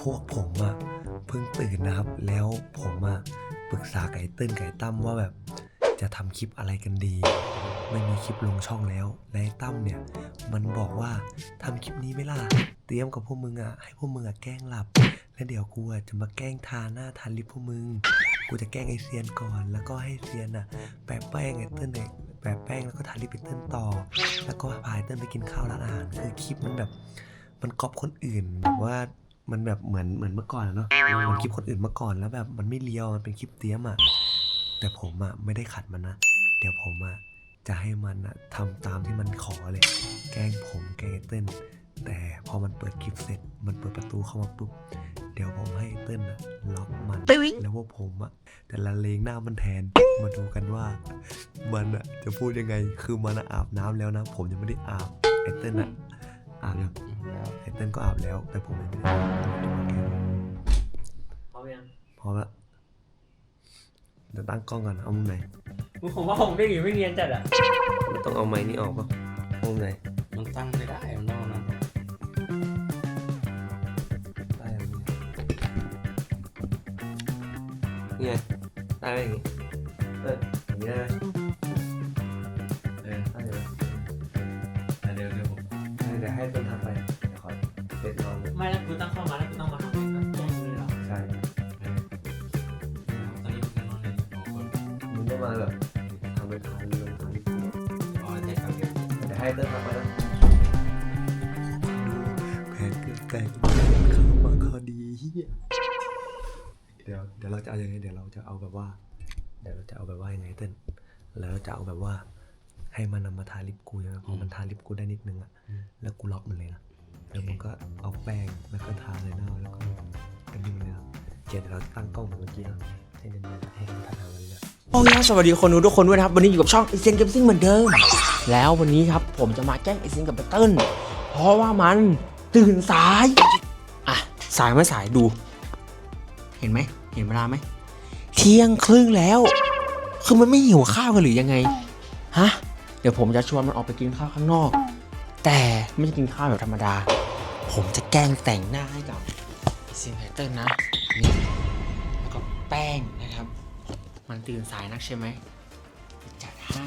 พวกผมอะเพิ่งตื่นนะครับ แล้วผมอะปรึกษาไก่ติ้ลไก่ตั้มว่าแบบ จะทำคลิปอะไรกันดี ไม่มีคลิปลงช่องแล้วและไอ้ตั้มเนี่ย มันบอกว่าทำคลิปนี้ไหม่ล่ะเตรียมกับพวกมึงอะให้พวกมึงอะแกล้งหลับ แล้วเดี๋ยวกูอะจะมาแกล้งทาหน้าทาลิปพวกมึงกูจะแกล้งไอเซียนก่อน แล้วก็ให้เซียนอะแปะแป้งไอเติ้ลเนี่ยแปะแป้งแล้วก็ทาลิปไอเติ้ลต่อ แล้วก็พาไอเติ้ลไปกินข้าวร้านอาหารคือคลิปมันแบบ มันกอปคนอื่นแบบว่า มันแบบเหมือนเหมือนเมื่อก่อนอะเนาะมันคลิปคนอื่นเมื่อก่อนแล้วแบบมันไม่เลียวมันเป็นคลิปเตรียมอะแต่ผมอะไม่ได้ขัดมันนะ เดี๋ยวผมอะจะให้มันอะทำตามที่มันขอเลย แกล้งผมแกล้งไอ้เติ้ลแต่พอมันเปิดคลิปเสร็จ มันเปิดประตูเข้ามาปุ๊บเดี๋ยวผมให้ไอ้เติ้ลอะล็อกมันแล้วว่าผมอะแต่ละเลงหน้ามันแทนมาดูกันว่า มันอะจะพูดยังไงคือมันอะอาบน้ำแล้วนะ ผมยังไม่ได้อาบไอเติ้ลอะอาบยัง ไอเติ้ลก็อาบแล้ว แต่ผมยังไม่ได้อาบดูแกพร้อมยังพร้อมละเดี๋ยวตั้งกล้องก่อนเอามุมไหนผมว่าผมได้หรือไม่เนียนจัดอะต้องเอาไม้นี่ออกป่ะมุมไหนมันตั้งไม่ได้มันต้องเอานั้นได้อย่างนี้นี่ไงได้ไหมอย่างนี้ เดี๋ยวให้เติ้ลทำไปนะแผนเกิดไก่เข้ามาคอดีเฮียเดี๋ยวเดี๋ยวเราจะเอายังไงเดี๋ยวเราจะเอาแบบว่า เดี๋ยวเราจะเอาแบบว่ายังไงเติ้ลแล้วเราจะเอาแบบว่า ให้มันนำมาทาลิปกูใช่ไหมพอมันทาลิปกูได้นิดนึงอะแล้วกูล็อกมันเลยนะแล้วมันก็เอาแป้งแล้วก็ทาเลยหน้าแล้วก็กันนิ่งเลยนะเดี๋ยวเราตั้งกล้องเหมือนเมื่อกี้นะให้เนียนๆให้มันทาทางมันเลย โอเคครับสวัสดีคนดูทุกคนด้วยนะครับ วันนี้อยู่กับช่อง i เซนเกมซิ่งเหมือนเดิม แล้ววันนี้ครับผมจะมาแกล้งไอเซนกับเติ้ลเพราะว่ามันตื่นสาย อะ สายไม่สายดู เห็นไหม เห็นเวลาไหม เที่ยงครึ่งแล้ว คือมันไม่หิวข้าวกันหรือยังไง ฮะ เดี๋ยวผมจะชวนมันออกไปกินข้าวข้างนอก แต่ไม่ใช่กินข้าวแบบธรรมดา ผมจะแกล้งแต่งหน้าให้กับไอเซนกับเติ้ลนะนี่แล้วก็แป้งนะครับ มันตื่นสายนักใช่ไหมจัดให้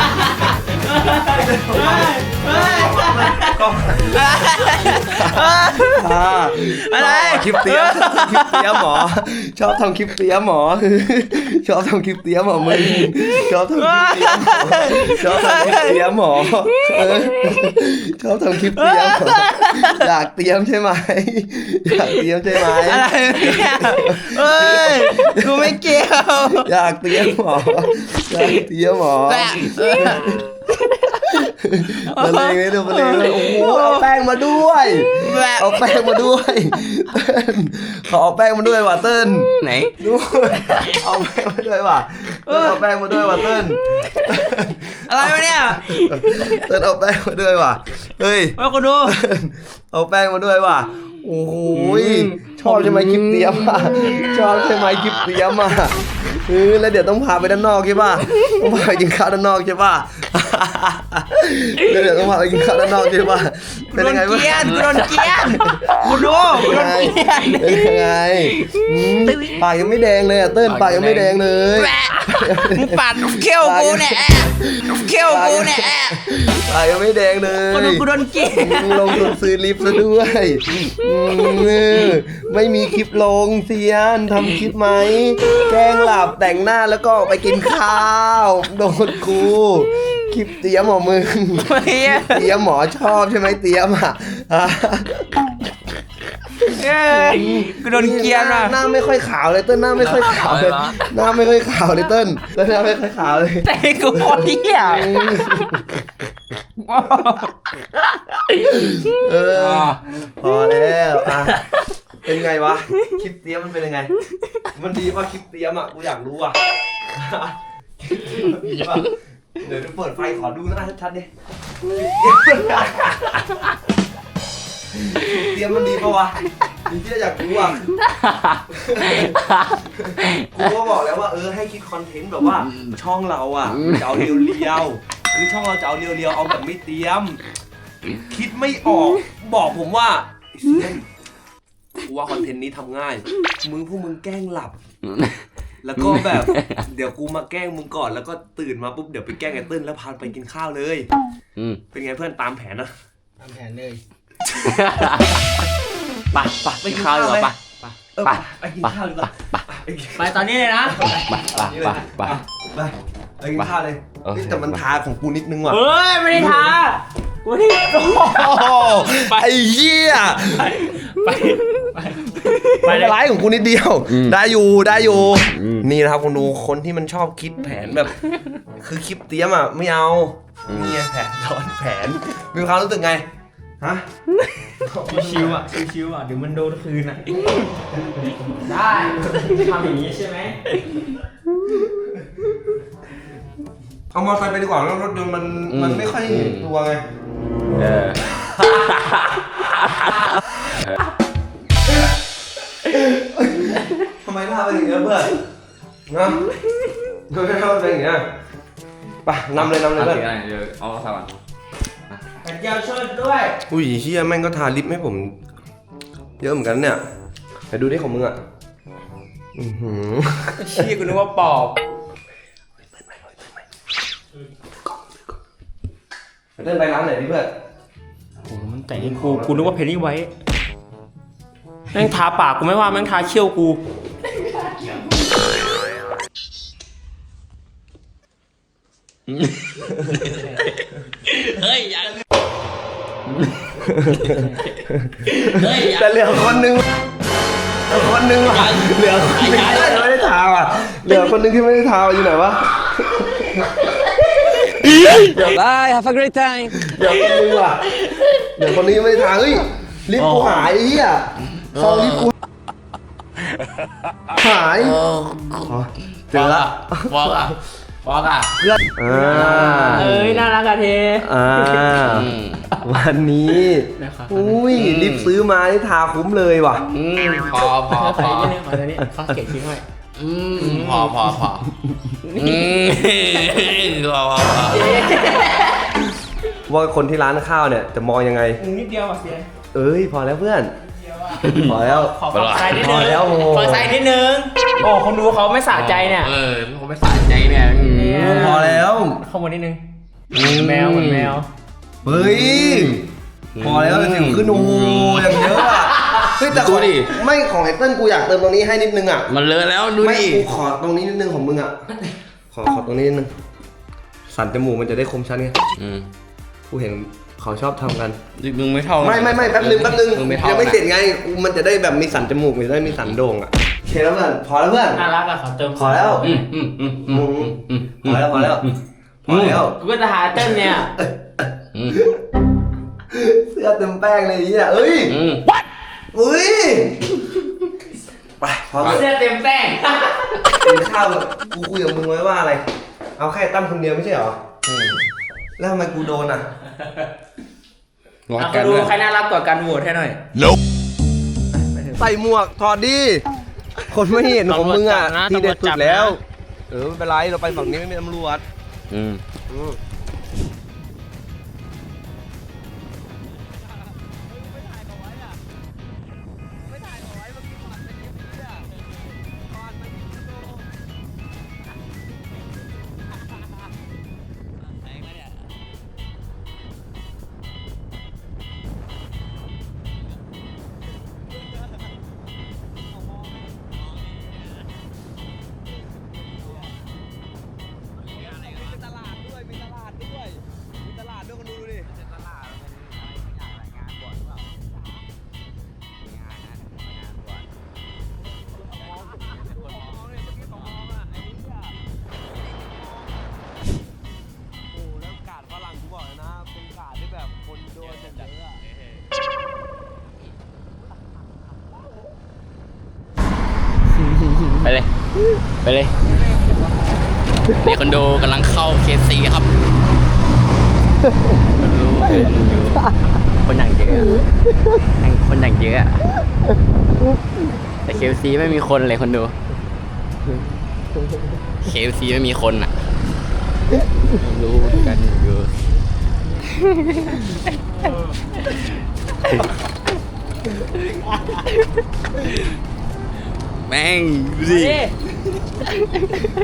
คลิปเตี้ยมคลิปเตี้ยมหมอ ชอบทำคลิปเตี้ยมหมอ ชอบทำคลิปเตี้ยมหมอมึงชอบทำคลิปเตี้ยมหมอชอบทำคลิปเตี้ยมหมอเออชอบทำคลิปเตี้ยมหมอ อยากเตี้ยมใช่ไหม อยากเตี้ยมใช่ไหม อะไรเนี่ยเอ้ย กูไม่เกี่ยวอยากเตี้ยมหมออยากเตี้ยมหมอแต่เออ มะเร็งเลยเดี๋ยวมะเร็งเลยโอ้โหเอาแป้งมาด้วย เอาแป้งมาด้วยเติ้ลขอเอาแป้งมาด้วยว่ะเติ้ลไหนด้วยเอาแป้งมาด้วยว่ะเติ้ลเอาแป้งมาด้วยว่ะเติ้ลอะไรวะเนี่ยเติ้ลเอาแป้งมาด้วยว่ะเฮ้ยว่าคนดูเอาแป้งมาด้วยว่ะโอ้โหยชอบใช่ไหมคลิปเตรียมอะชอบใช่ไหมคลิปเตรียมอ่ะเออแล้วเดี๋ยวต้องพาไปด้านนอกใช่ป่ะต้องพาไปกินข้าวด้านนอกใช่ป่ะแล้วเดี๋ยวต้องพาไปกินข้าวด้านนอกใช่ป่ะเป็นยังไงบ้างเกลียนกูโดนเกลียนกูดูกูโดนเกลียนเป็นยังไงอืมปากยังไม่แดงเลยอะเติ้ลปากยังไม่แดงเลยแหวะมึงปาดเขี้ยวกูเนี่ยแอะเขี้ยวกูเนี่ยแอะปากยังไม่แดงเลกูยดูกูโดนเกลียนอืมลงทุนซื้อลิฟต์ซะด้วยอืมเออไม่มีคลิปลงเซียนทำคลิปไหมแกล้งหลับแต่งหน้าแล้วก็ออกไปกินข้าว โดนกูคลิปเตรียมหมอมึงเฮียเตรียมหมอชอบใช่ไหมเตรียมอะอะเอ้ยกูโดนเกลียนหอะน้าไม่ค่อยขาวเลยเติ้ลหน้าไม่ค่อยขาวเลยเอาเหรอหน้าไม่ค่อยขาวเลยเติ้ลเติ้ลหน้าไม่ค่อยขาวเลยแต่กูพอเฮียเออพอแล้วอะเป็นไงวะคลิปเตรียมมันเป็นยังไง มันดีป่ะคลิปเตรียมอะกูอยากรู้อะเดีป่ะเดี๋ยวเปิดไฟขอดูหน้าชัดๆดิคลิปเตรียมมันดีปะวะจริงๆอยากรู้อะกูก็บอกแล้วว่าเออให้คิดคอนเทนต์แบบว่าช่องเราอะจะเอาเรียวๆคือช่องเราจะเอาเรียวๆเอาแบบไม่เตรียม คิดไม่ออกบอกผมว่าเกูว่าคอนเทนต์นี้ทำง่าย มึงพวกมึงแกล้งหลับ แล้วก็แบบ เดี๋ยวกูมาแกล้งมึงก่อนแล้วก็ตื่นมาปุ๊บเดี๋ยวไปแกล้งไอ้เติ้ลแล้วพาไปกินข้าวเลย อืมเป็นไงเพื่อนตามแผนนะ ตามแผนเลยไปไปไปกินข้าวดีกว่าไปไปเออไปไปกินข้าวดีกว่าไปกินไปตอนนี้เลยนะ ไปไปไปไปไปไปกินข้าวเลยโอเคนี่แต่มันทาของกูนิดนึงว่ะเฮ้ย ไม่ได้ทากูไม่ได้โอ้โหไอ้เหี้ย ไป ไปไปไม่เลเป็นยของกูนิดเดียว ได้อยู่ได้อยู่ นี่นะครับคนดูคนที่มันชอบคิดแผนแบบ คือคลิปเตรียมอะไม่เอาเนี่ไงแผนซ้อนแผน มีความรู้สึกไง ฮะ ชิวๆอะ ชิวๆอะ เดี๋ยวมันโดนคืนอะ ได้ทำอย่างนี้ใช่ไหม เอามอเตอร์ไซค์ไปดีกว่าแล้วรถยนต์มันมันไม่ค่อยเห็นตัวไง เออ ทำไมท่าเป็นอย่างเงี้ยเพื่อนนะทำไมท่าเป็นอย่างเงี้ยไปนำเลยนำเลยเพื่อน เดี๋ยวเอาสว่างขันยาวช่วยด้วย อุ้ยเฮียแม่งก็ทาลิปให้ผม เยอะเหมือนกันเนี่ยไปดูดิของมึงอะอือหือเชี่ยกูนึกว่าปอบไปเดินไปร้านไหนดิเพื่อน โอ้มันแต่งให้กูกูนึกว่าเพนนี่ไว้ แม่งทาปากกูไม่ว่าแม่งทาเขี้ยวกูแต่เหลือคนนึงเหลือคนนึงว่ะเหลือคนนึงที่ไม่ได้ทาอะเหลือคนนึงที่ไม่ได้ทาอยู่ไหนวะ Bye have a great time เหลือคนนึงว่ะเหลือคนนี้ยังไม่ได้ทาเฮ้ยลิปกูหายไอ้เหี้ย ซองลิปกูหายอ๋อเจอละฟอกอะฟอกอะเพื่อนอ่าเอ้ยน่ารักอะเทอ่าวันนี้นะครับอุ้ยลิปซื้อมานี่ทาคุ้มเลยว่ะอืมพอพอขอพใส่อนิดนึงขอใส่นิดนึงเขาเก็บทิ้งไว้อืมพอพอพออืมพอพอพอว่าคนที่ร้านข้าวเนี่ยจะมองยังไงนิดเดียวอะเสียเอ้ยพอแล้วเพื่อน พอแล้ว ขอฟังไซด์นิดนึงพอแล้วโอ้ฟังไซด์นิดนึง โอ้คนดูเขาไม่สะใจเนี่ยเออผมไม่สะใจเนี่ยอืมพอแล้ว เข้ามานิดนึงเหมือนแมวเหมือนแมว เฮ้ย พอแล้วสิวขึ้นโอ้โหอย่างเยอะอะเฮ้ยแต่ของไม่ของไอ้เติ้ลกูอยากเติมตรงนี้ให้นิดนึงอะ มันเลอะแล้วดูไม่ดิกูขอตรงนี้นิดนึงของมึงอะ ขอขอตรงนี้นิดนึง สันจมูกมันจะได้คมชัดไง อืมกูเห็น เขาชอบทำกัน มึงไม่เท่าไม่ไม่ไม่แป๊บนึงแป๊บนึงมึงไม่เท่ายังไม่นะเสร็จไงกูมันจะได้แบบมีสันจมูกมันจะได้มีสันโด่งอะโอเคแล้วเพื่อนพอแล้วเพื่อน น่ารักอะขอเติมพอแล้ว อืมอืมอืมอืมอืมพอแล้วพอแล้วพอแล้ว กูก็จะหาเต้นเนี่ยอืมเสื้อเต็มแป้งเลยไอ้เนี่ยเอ้ยอืมอุ้ยไปพร้อมเสื้อเต็มแป้งกินข้าวแบบกูคุยกับมึงไว้ว่าอะไร เอาแค่ตั้มคนเดียวไม่ใช่เหรอ แล้วทำไมกูโดนอะรักเอากันดูด้วยใครน่ารักกว่ากันโหวตให้หน่อย ใส่หมวกถอดดิคนไม่เห็นของมึงอะตำรวจจับนะที่เด็ดสุตำรวจจัดบนะแล้วเออไม่เป็นไรเราไปฝั่งนี้ไม่มีตำรวจอืม อืม ไปเลยนี่คนดูกำลังเข้าเคซีครับดูดูคนอย่างเยอะอะคนอย่างเยอะอะ แต่เคซีไม่มีคนเลยคนดูเคซีไม่มีคนอะ รู้กันอยู่ แม่งดูดิ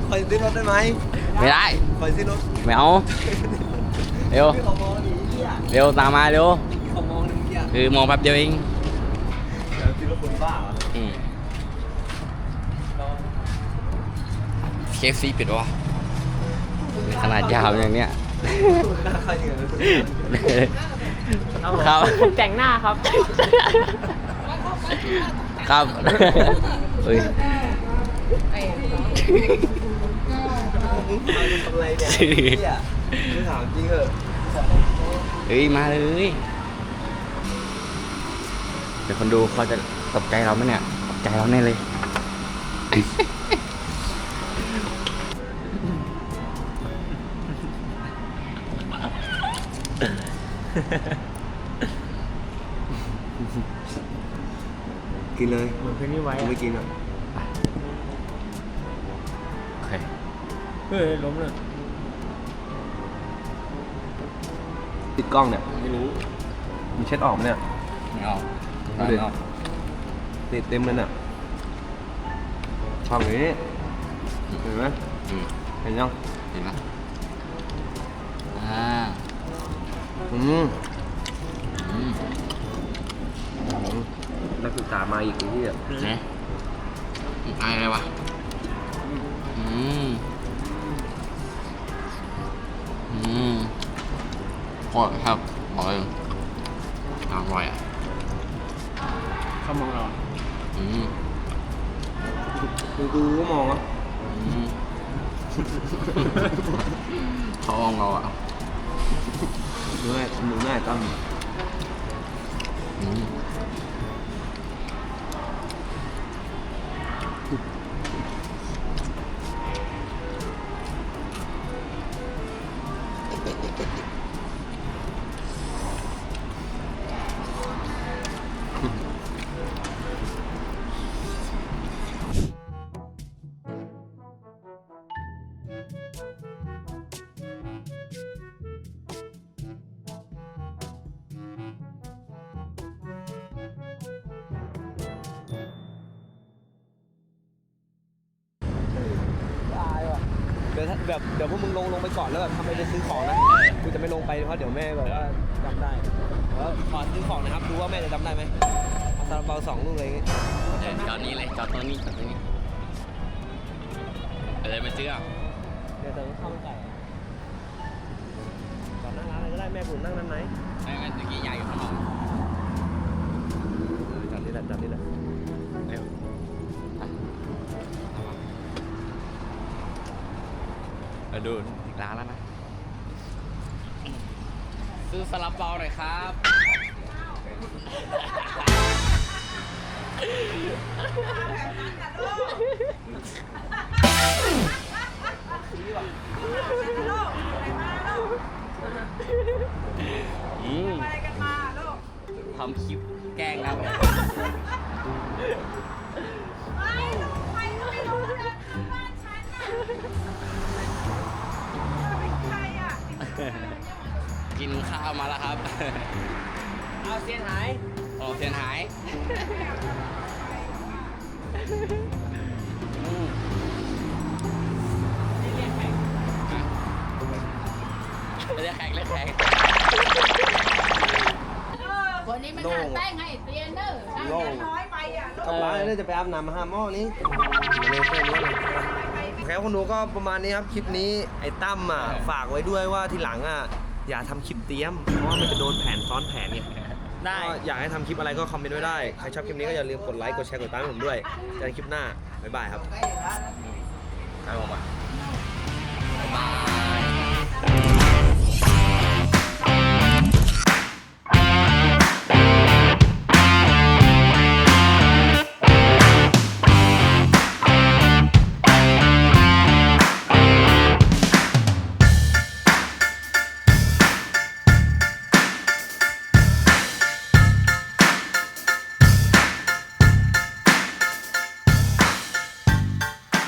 คอยซื้อรถได้ไหมไม่ได้ คอยซื้อรถไม่เอา เร็ว พี่ขอมองดิเฮียเร็วตามมาเร็ว พี่ขอมองดิเฮียคือมองแป๊บเดียวเองเดี๋ยวซื้อรถคนบ้าเหรออืมเคฟซีปิดวะในขนาดยาวอย่างเนี้ย หน้าใครเหงื่อเลยครับ แต่งหน้าครับ ครับ เฮ้ยอะไรเนี่ยเฮียไม่ถามจริงเหอะเฮ้ยมาเลยเดี๋ยวคนดูเขาจะตกใจเราไหมเนี่ยตกใจเราแน่เลย กินเลยเหมือนเพนนี่ไว้กูไม่กินอะโอเคเฮ้ยล้มเลยติดกล้องเนี่ยไม่รู้มีเช็ดออกไหมเนี่ยไม่ออกดูดิติดเต็มเลยเนี่ยช่องนี้เห็นไหมอืมเห็นยังเห็นไหมอ่าอืมอืม นักศึกษามาอีกไอ้ที่เนี่ยอะไรวะ อืม อืมโคตรครับบอกเลยอร่อยอะเขามองเราอืมคือกูก็มองอะอืมเขามองเราอะดูให้ดูหน้าไอ้ตั้ม ดี๋ยวถ้าแบบเดี๋ยวพวกมึงลงลงไปก่อนแล้วแบบทำไปไปซื้อของนะกูจะไม่ลงไปเพราะเดี๋ยวแม่แบบว่าจำได้แล้วขอซื้อของนะครับดูว่าแม่จะจำได้ไหมเอาซาลาเปาสองลูกเลยางงี้เออจอดนี้เลยจอดตรงนี้จอดตรงนี้อะไรมาซื้ออะเดี๋ยวเติมข้าวมันไก่อะก่อนหน้าร้านเลยก็ได้แม่ผมนั่งนั้นไหมไม่ไม่ตะกี้ใหญ่อยู่ข้างนอกเออจัดนี่แหละจัดนี่แหละ เร็ว มาดูถึงร้านแล้วนะ ซื้อสลับเปาหน่อยครับ อืมอะไรกันมาลูกทำคลิปแกล้งครับ กินข้าวมาแล้วครับ เอาเซียนหายโอ้เทียนหายอืมอะเรียกแขกเรียกแขก วันนี้มันหาแป้งให้เตียนเนอร์น้น้อยไปอะลูกกลับบ้านเลยจะไปอาบน้ำมาหาหม้อนี้เลยแค่นี้เลยโอเคคนดูก็ประมาณนี้ครับ คลิปนี้ไอ้ตั้มอะ ฝากไว้ด้วยว่าทีหลังอะ อย่าทำคลิปเตี้ยม เพราะว่ามันจะโดนแผนซ้อนแผนไงได้ ก็อยากให้ทำคลิปอะไรก็คอมเมนต์ไว้ได้ ใครชอบคลิปนี้ก็อย่าลืมกดไลค์ กดแชร์ กดติดตามผมด้วยเจอกันคลิปหน้า บ๊ายบายครับ ครับผมอะ Bye.